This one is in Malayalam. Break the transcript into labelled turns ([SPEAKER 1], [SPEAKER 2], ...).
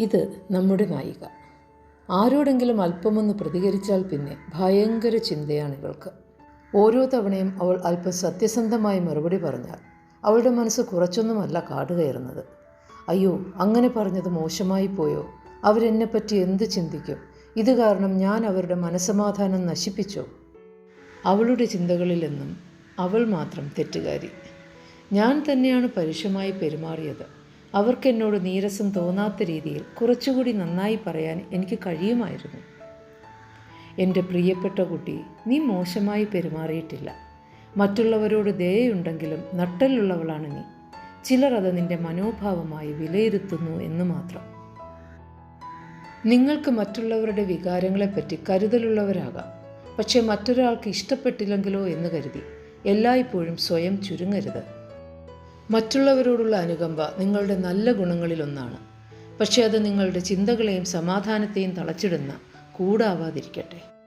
[SPEAKER 1] ഇത് നമ്മുടെ നായിക. ആരോടെങ്കിലും അല്പമൊന്ന് പ്രതികരിച്ചാൽ പിന്നെ ഭയങ്കര ചിന്തയാണ് ഇവൾക്ക്. ഓരോ തവണയും അവൾ അല്പം സത്യസന്ധമായി മറുപടി പറഞ്ഞാൽ അവളുടെ മനസ്സ് കുറച്ചൊന്നുമല്ല കാടുകയറുന്നത്. അയ്യോ അങ്ങനെ പറഞ്ഞത് മോശമായി പോയോ? അവരെന്നെപ്പറ്റി എന്ത് ചിന്തിക്കും? ഇത് കാരണം ഞാൻ അവരുടെ മനസ്സമാധാനം നശിപ്പിച്ചോ? അവളുടെ ചിന്തകളിലെന്നും അവൾ മാത്രം തെറ്റുകാരി. ഞാൻ തന്നെയാണ് പരുഷമായി പെരുമാറിയത്. അവർക്ക് എന്നോട് നീരസം തോന്നാത്ത രീതിയിൽ കുറച്ചുകൂടി നന്നായി പറയാൻ എനിക്ക് കഴിയുമായിരുന്നു. എന്റെ പ്രിയപ്പെട്ട കുട്ടി നീ മോശമായി പെരുമാറിയിട്ടില്ല. മറ്റുള്ളവരോട് ദയയുണ്ടെങ്കിലും നട്ടലുള്ളവളാണ് നീ. ചിലർ അത് നിന്റെ മനോഭാവമായി വിലയിരുത്തുന്നു എന്ന് മാത്രം. നിങ്ങൾക്ക് മറ്റുള്ളവരുടെ വികാരങ്ങളെപ്പറ്റി കരുതലുള്ളവരാകാം. പക്ഷേ മറ്റൊരാൾക്ക് ഇഷ്ടപ്പെട്ടില്ലെങ്കിലോ എന്ന് കരുതി എല്ലായ്പ്പോഴും സ്വയം ചുരുങ്ങരുത്. മറ്റുള്ളവരോടുള്ള അനുകമ്പ നിങ്ങളുടെ നല്ല ഗുണങ്ങളിലൊന്നാണ്. പക്ഷേ അത് നിങ്ങളുടെ ചിന്തകളെയും സമാധാനത്തെയും തളച്ചിടുന്ന കൂടാവാതിരിക്കട്ടെ.